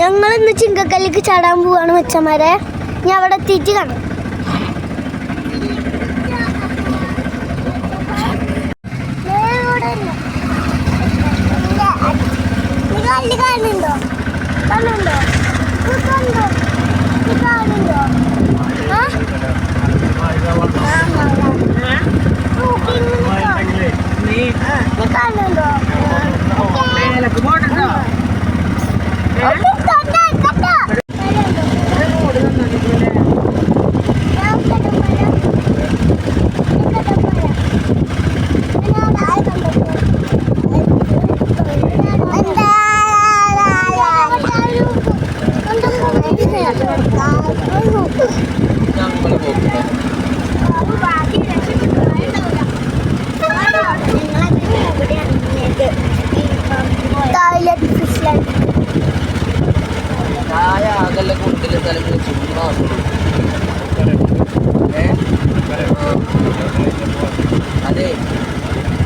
ഞങ്ങൾ ഇന്ന് ചിങ്കക്കല്ലിക്ക് ചാടാൻ പോവാണ് മച്ചന്മാരെ. ഞാൻ അവിടെ എത്തിയിട്ട് കാണാം. ഞാൻ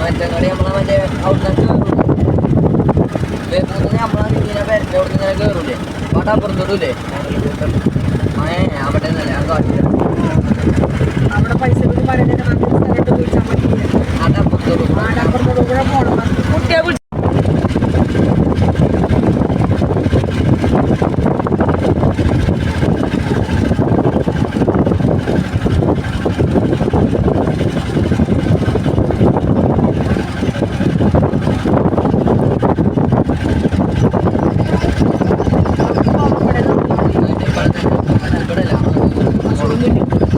മറ്റേ കടി നമ്മളെ മറ്റേ അവിടുന്ന് കയറൂലേ നമ്മളെ ഇങ്ങനെ പേരന്റെ അവിടുന്ന് ഇങ്ങനെ കയറൂലേ പാട്ടാ പുറത്തോടൂലേ ഏ അവിടെ നിന്നല്ലേ ഞാൻ കാട്ടില്ല അവിടെ പൈസ പറയുന്നതിന് മാത്രം സ്ഥലത്ത് വിളിച്ചാൽ മതി അതാ പുറത്തോടൂ ആലപ്പുറത്തോട് കൂടെ പോകണം കുട്ടിയെ വിളിച്ചു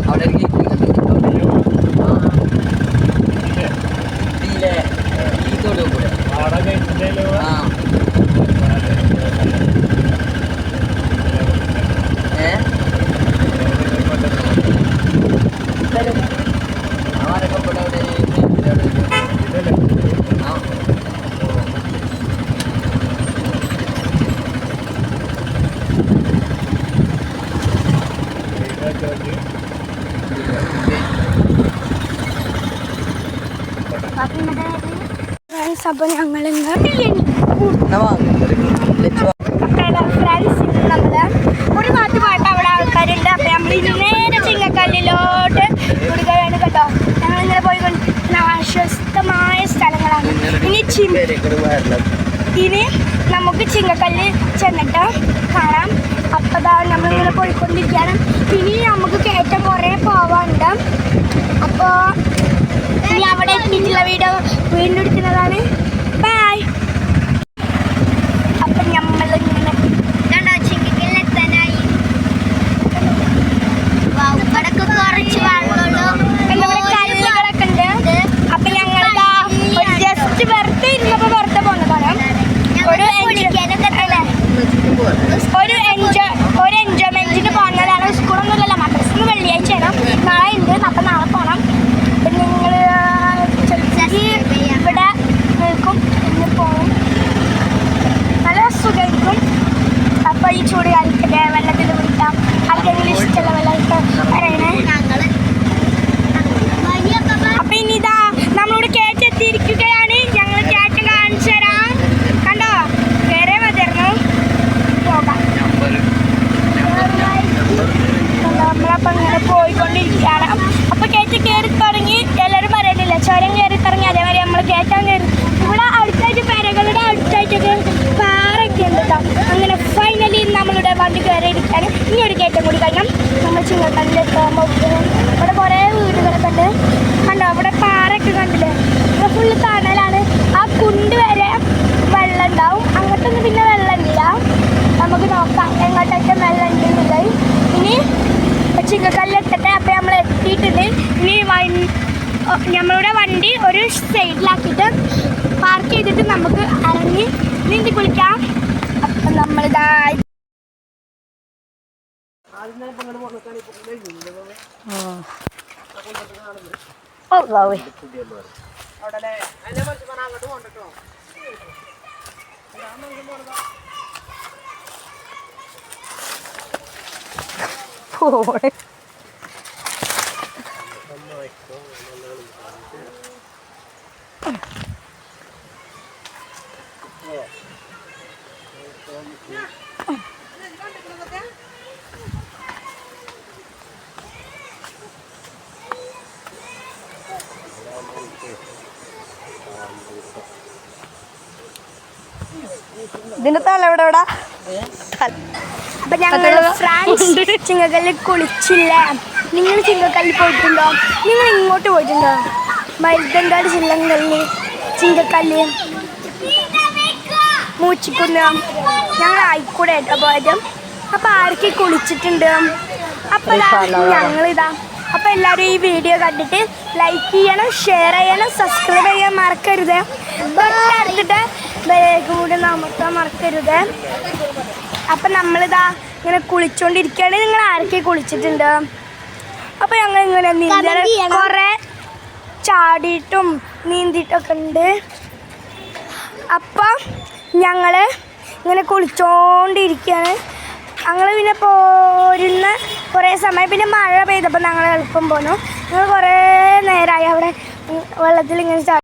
അവിടെ ഒരു ഇതിലെ ഈ തൊടു കൂടെ ആ ഏ ആരൊക്കെ ഇവിടെ അവിടെ ആ അപ്പോൾ ഞങ്ങൾ ഫ്രണ്ട്സ് നമ്മൾ. ഒരു ഭാഗത്ത് പോയപ്പോൾ അവിടെ ആൾക്കാരുണ്ട്. അപ്പൊ നമ്മൾ നേരെ ചിങ്ങക്കല്ലിലോട്ട് കുടുകയാണ് കേട്ടോ. ഞങ്ങളിങ്ങനെ പോയി ആശ്വസ്തമായ സ്ഥലങ്ങളാണ്. ഇനി ഇനി നമുക്ക് ചിങ്ങക്കല്ല് ചെന്നിട്ട് കാണാം. അപ്പതാ നമ്മളിങ്ങനെ പോയിക്കൊണ്ടിരിക്കുകയാണ്. ഇനി നമുക്ക് കയറ്റം കുറേ പോവാനുണ്ട് അപ്പോൾ ഇനി അവിടെ എത്തിയിട്ടുള്ള വീഡിയോ വീണ്ടും എടുക്കുന്നതാണ് ബൈ അപ്പം നമ്മളിങ്ങനെ കണ്ടോ ചിങ്ങക്കല്ലെത്താനായി കുറച്ച് വെള്ളമുള്ളൂ കല്ലുകളൊക്കെ ഉണ്ട് അപ്പൊ ഞങ്ങളിതാ ഒരു ജസ്റ്റ് വെറുതെ ഇരുന്നപ്പോ വെറുതെ പോന്നതാണ് ഒരു enjoy- ഒരു എൻജോയ് ഒരു എൻജോയ്മെന്റിന് പോകുന്നതാണ് സ്കൂളൊന്നുമില്ലല്ലോ മദ്രസിന് വെള്ളിയാഴ്ചയാണ് നാളെ ഉണ്ട് അപ്പൊ നാളെ പോണം പിന്നെ നിങ്ങൾ ഇവിടെ നിൽക്കും ഇന്ന് പോകും നല്ല സുഖമായിരിക്കും അപ്പൊ ഈ ചൂട് കാലത്തൊക്കെ വെള്ളത്തിൽ കുടിക്കാം ആർക്കെങ്കിലും ഇഷ്ടമുള്ള വെള്ളമൊക്കെ പറയണേ അപ്പൊ ഇനി ഇതാ നമ്മളോട് കയറ്റി എത്തിയിരിക്കുകയാണ് ഞങ്ങൾ കയറ്റം കാണിച്ചു തരാം കണ്ടോ കയറേ മതിയായിരുന്നു പോകാം ഇങ്ങനെ പോയിക്കൊണ്ടിരിക്കുകയാണ്. അപ്പൊ കയറ്റി കയറി തുടങ്ങി എല്ലാവരും പറയുന്നില്ല ചുരം കയറി തുടങ്ങി അതേമാതിരി നമ്മൾ കയറ്റാൻ കയറി. ഇവിടെ അടുത്തായിട്ട് പെരകളുടെ അടുത്തായിട്ടൊക്കെ പാറൊക്കെ ഉണ്ട് കേട്ടോ അങ്ങനെ ഫൈനലി നമ്മളുടെ വണ്ടി കയറിയിരിക്കുകയാണ്. ഇനി ഒരു കയറ്റം കൂടി കഴിഞ്ഞാൽ നമ്മൾ ചിങ്ങക്കല്ലിലെത്താൻ പോകും. ഇവിടെ കുറേ വീടുകളൊക്കെ ഉണ്ട്. കണ്ടോ? അവിടെ പാറയൊക്കെ കണ്ടില്ലേ ഇവിടെ ഫുള്ള് തണലാണ് ആ കുണ്ട് വരെ വെള്ളം ഉണ്ടാവും അങ്ങോട്ടൊന്നും പിന്നെ വെള്ളമില്ല നമുക്ക് നോക്കാം എങ്ങോട്ടൊക്കെ വെള്ളം ഉണ്ട് എന്നുള്ളത് ഇനി ചിങ്ങക്കല്ലെത്തട്ടെ അപ്പം നമ്മൾ എത്തിയിട്ടുണ്ട് ഇനി വൺ- ഓ, നമ്മളുടെ വണ്ടി ഒരു സൈഡിലാക്കിയിട്ട് പാർക്ക് ചെയ്തിട്ട് നമുക്ക് ഇറങ്ങി നീന്തി കുളിക്കാം. അപ്പം നമ്മളിതാ ഓ. ഇതിന്റെ തല അപ്പൊ ഞങ്ങൾ ഫ്രാൻസ് ചിങ്ങക്കല്ലിൽ കുളിച്ചില്ല. നിങ്ങൾ ചിങ്ങക്കല്ലിൽ പോയിട്ടുണ്ടോ? നിങ്ങൾ ഇങ്ങോട്ട് പോയിട്ടുണ്ടോ? മരുതൻകാട് ചില്ലങ്കല്ല് ചിങ്ങക്കല്ലി മൂച്ചിക്കുന്ന്. ഞങ്ങൾ ആയിക്കൂടെ കേട്ടോ പോയത് അപ്പൊ ആർക്കി കുളിച്ചിട്ടുണ്ട്? അപ്പൊ ഇതാ അപ്പൊ എല്ലാവരും ഈ വീഡിയോ കണ്ടിട്ട് ലൈക്ക് ചെയ്യണം ഷെയർ ചെയ്യണം സബ്സ്ക്രൈബ് ചെയ്യാൻ മറക്കരുത്. തൊട്ടടുത്തിട്ട് ബേക്ക് കൂടി നമുക്ക് മറക്കരുത്. അപ്പൊ നമ്മളിതാ ഇങ്ങനെ കുളിച്ചോണ്ടിരിക്കുകയാണ് നിങ്ങൾ ആരൊക്കെ കുളിച്ചിട്ടുണ്ട്? അപ്പൊ ഞങ്ങൾ ഇങ്ങനെ നീന്തൽ കുറെ ചാടിയിട്ടും നീന്തിയിട്ടൊക്കെ ഉണ്ട്. അപ്പം ഞങ്ങൾ ഇങ്ങനെ കുളിച്ചോണ്ടിരിക്കുകയാണ് ഞങ്ങൾ പിന്നെ പോരുന്ന കുറേ സമയം പിന്നെ മഴ പെയ്തപ്പോൾ ഞങ്ങൾ എളുപ്പം പോന്നു. ഞങ്ങൾ കുറേ നേരമായി അവിടെ വെള്ളത്തിൽ ഇങ്ങനെ